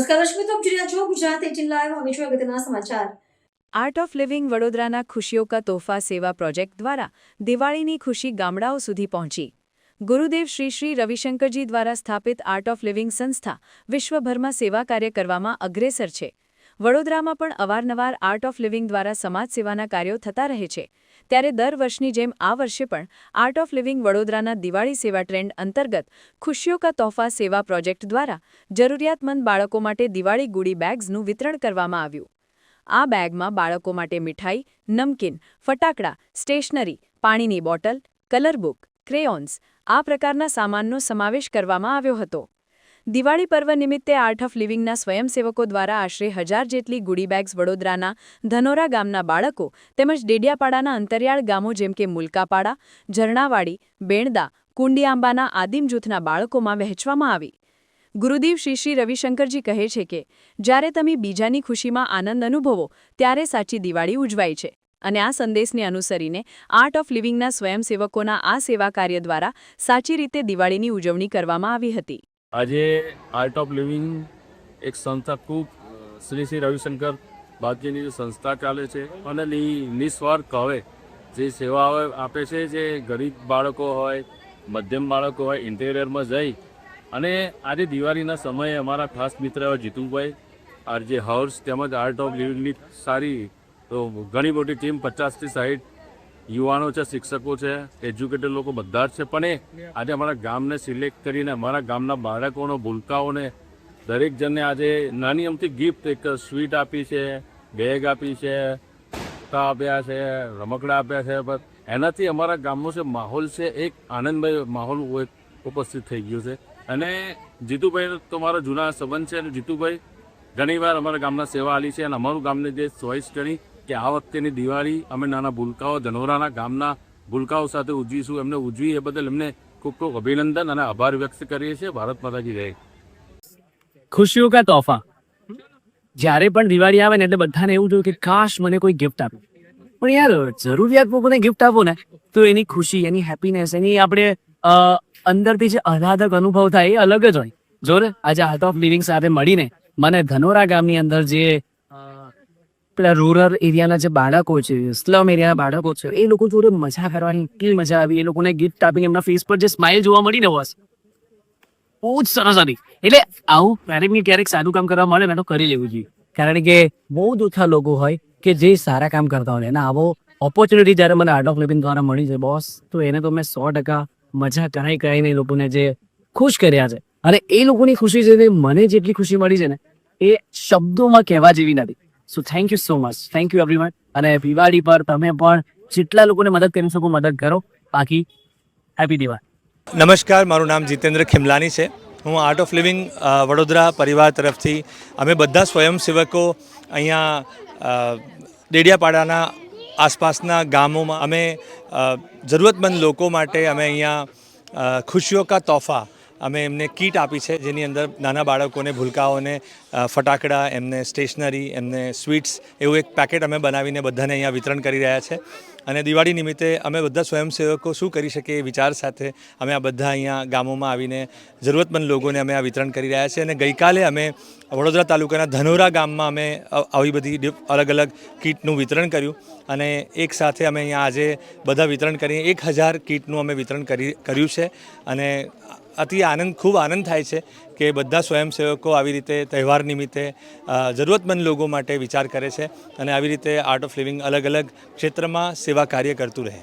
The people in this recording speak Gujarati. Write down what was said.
નમસ્કાર આપ છો ગુજરાત એટીન લાઈવ. હવે છું અગત્યના સમાચાર. આર્ટ ઓફ લિવિંગ વડોદરાના ખુશીઓ કા તોહફા સેવા પ્રોજેક્ટ દ્વારા દિવાળીની ખુશી ગામડાઓ સુધી પહોંચી. ગુરુદેવ શ્રી શ્રી રવિશંકરજી દ્વારા સ્થાપિત આર્ટ ઓફ લિવિંગ સંસ્થા વિશ્વભરમાં સેવા કાર્ય કરવામાં અગ્રેસર છે. વડોદરામાં પણ અવારનવાર આર્ટ ઓફ લિવિંગ દ્વારા સમાજ સેવાના કાર્યો થતા રહે છે. ત્યારે દર વર્ષની જેમ આ વર્ષે પણ આર્ટ ઓફ લિવિંગ વડોદરાના દિવાળી સેવા ટ્રેન્ડ અંતર્ગત ખુશીઓ કા તોહફા સેવા પ્રોજેક્ટ દ્વારા જરૂરિયાતમંદ બાળકો માટે દિવાળી ગુડી બેગ્સનું વિતરણ કરવામાં આવ્યું. આ બેગમાં બાળકો માટે મીઠાઈ, નમકીન, ફટાકડા, સ્ટેશનરી, પાણીની બોટલ કલરબુક ક્રેયોન્સ આ પ્રકારના સામાનનો સમાવેશ કરવામાં આવ્યો હતો. દિવાળી પર્વ નિમિત્તે આર્ટ ઓફ લિવિંગના સ્વયંસેવકો દ્વારા આશરે હજાર જેટલી ગુડી બેગ્સ વડોદરાના ધનોરા ગામના બાળકો તેમજ ડેડિયાપાડાના અંતરિયાળ ગામો જેમ કે મુલકાપાડા, ઝરણાવાડી, બેણદા, કુંડિયાંબાના આદિમ જૂથના બાળકોમાં વહેંચવામાં આવી. ગુરુદેવ શ્રી શ્રી રવિશંકરજી કહે છે કે, જ્યારે તમે બીજાની ખુશીમાં આનંદ અનુભવો, ત્યારે સાચી દિવાળી ઉજવાય છે. અને આ સંદેશને અનુસરીને આર્ટ ઓફ લિવિંગના સ્વયંસેવકોના આ સેવા કાર્ય દ્વારા સાચી રીતે દિવાળીની ઉજવણી કરવામાં આવી હતી. આજે આર્ટ ઓફ લિવિંગ એક સંસ્થા ખૂબ શ્રી શ્રી રવિશંકર બાપજીની જે સંસ્થા ચાલે છે અને નિસ્વાર્થ હવે જે સેવાઓ આપે છે જે ગરીબ બાળકો હોય, મધ્યમ બાળકો હોય ઇન્ટિરિયરમાં જઈ અને આજે દિવાળીના સમયે અમારા ખાસ મિત્ર એવા જીતુભાઈ, આરજે હાઉસ તેમજ આર્ટ ઓફ લિવિંગની સારી તો ઘણી મોટી ટીમ પચાસથી સાઠ યુવાનો છે શિક્ષકો છે એજ્યુકેટેડ લોકો બધા જ છે. પણ એ આજે અમારા ગામને સિલેક્ટ કરીને અમારા ગામના બાળકોનો ભૂલકાઓને દરેક જણને આજે નાની અમથી ગિફ્ટ એક સ્વીટ આપી છે બેગ આપી છે જૂતા આપ્યા છે રમકડા આપ્યા છે. બસ એનાથી અમારા ગામનો જે માહોલ છે એક આનંદભાઈ માહોલ ઉપસ્થિત થઈ ગયો છે. અને જીતુભાઈ તો મારા જૂના સંબંધ છે અને જીતુભાઈ ઘણીવાર અમારા ગામના સેવા આલી છે અને અમારું ગામને જે ચોઈસ કરી કે આ વખતેની દિવાળી અમે નાના ભૂલકાઓ ધનોરાના ગામના ભૂલકાઓ સાથે ઉજવીશું. એમને ઉજવી એ બદલ એમને ખૂબ ખૂબ અભિનંદન અને આભાર વ્યક્ત કરીએ છીએ. ભારત માતાજી જય. ખુશીઓ કા તોહફા જ્યારે પણ દિવાળી આવે ને એટલે બધાને એવું જોયું કે કાશ મને કોઈ ગિફ્ટ આપે. પણ યાર, જરૂરિયાત લોકોને ગિફ્ટ આપો ને, તો એની ખુશી, એની હેપીનેસ એની આપણે અંદરથી જે આહલાદક અનુભવ થાય એ અલગ જ હોય. જો ને, આજે આર્ટ ઓફ લિવિંગ સાથે મળીને મને ધનોરા ગામની અંદર જે પેલા રૂરલ એરિયાના જે બાળકો છે સ્લમ એરિયાના બાળકો છે, એ લોકો જોડે મજા કરવાની એટલી મજા આવી. એ લોકોને ગિફ્ટ આપીને એમના ફેસ પર જે સ્માઇલ જોવા મળી ને બસ. બહુ જ સરસ હતી. એટલે આવું ક્યારેક ને ક્યારેક સારું કામ કરવા મળે ને તો કરી લેવું જોઈએ. કારણ કે બહુ જ ઓછા લોકો હોય કે જે સારા કામ કરતા હોય અને આવો ઓપોર્ચ્યુનિટી જ્યારે મને આર્ટ ઓફ લિવિંગ દ્વારા મળી છે બોસ, તો એને તો મેં સો ટકા મજા કરાઈ કરાઈને એ લોકોને જે ખુશ કર્યા છે. અને એ લોકોની ખુશી છે મને જેટલી ખુશી મળી છે ને, એ શબ્દોમાં કહેવા જેવી નથી. So thank you so much thank you everyone અને દિવાળી પર તમે પણ જેટલા લોકોને મદદ કરી શકો, મદદ કરો. બાકી હેપી દિવાળી નમસ્કાર, મારું નામ જીતેન્દ્ર ખિમલાની છે. હું આર્ટ ઓફ લિવિંગ વડોદરા પરિવાર તરફથી અમે બધા સ્વયંસેવકો અહીંયા ડેડિયાપાડાના આસપાસના ગામોમાં અમે જરૂરતમંદ લોકો માટે અમે અહીંયા ખુશીઓ કા તોહફા અમે એમને કીટ આપી છે, જેની અંદર નાના બાળકોને ભૂલકાઓને ફટાકડા, એમને સ્ટેશનરી, એમને સ્વીટ્સ એવું એક પેકેટ અમે બનાવીને બધાને અહીંયા વિતરણ કરી રહ્યા છે. અને દિવાળી નિમિત્તે અમે બધા સ્વયંસેવકો શું કરી શકીએ એ વિચાર સાથે અમે આ બધા અહીંયા ગામોમાં આવીને જરૂરતમંદ લોકોને અમે આ વિતરણ કરી રહ્યા છીએ. અને ગઈકાલે અમે વડોદરા તાલુકાના ધનોરા ગામમાં અમે આવી બધી અલગ અલગ કીટનું વિતરણ કર્યું. અને એક સાથે અમે અહીંયા આજે બધા વિતરણ કરી, એક હજાર કીટનું અમે વિતરણ કરી, કર્યું છે. અને અતિ આનંદ, ખૂબ આનંદ થાય છે કે બધા સ્વયંસેવકો આવી રીતે તહેવાર નિમિત્તે જરૂરતમંદ લોકો માટે વિચાર કરે છે અને આવી રીતે આર્ટ ઓફ લિવિંગ અલગ અલગ ક્ષેત્રમાં સેવા કાર્ય કરતું રહે.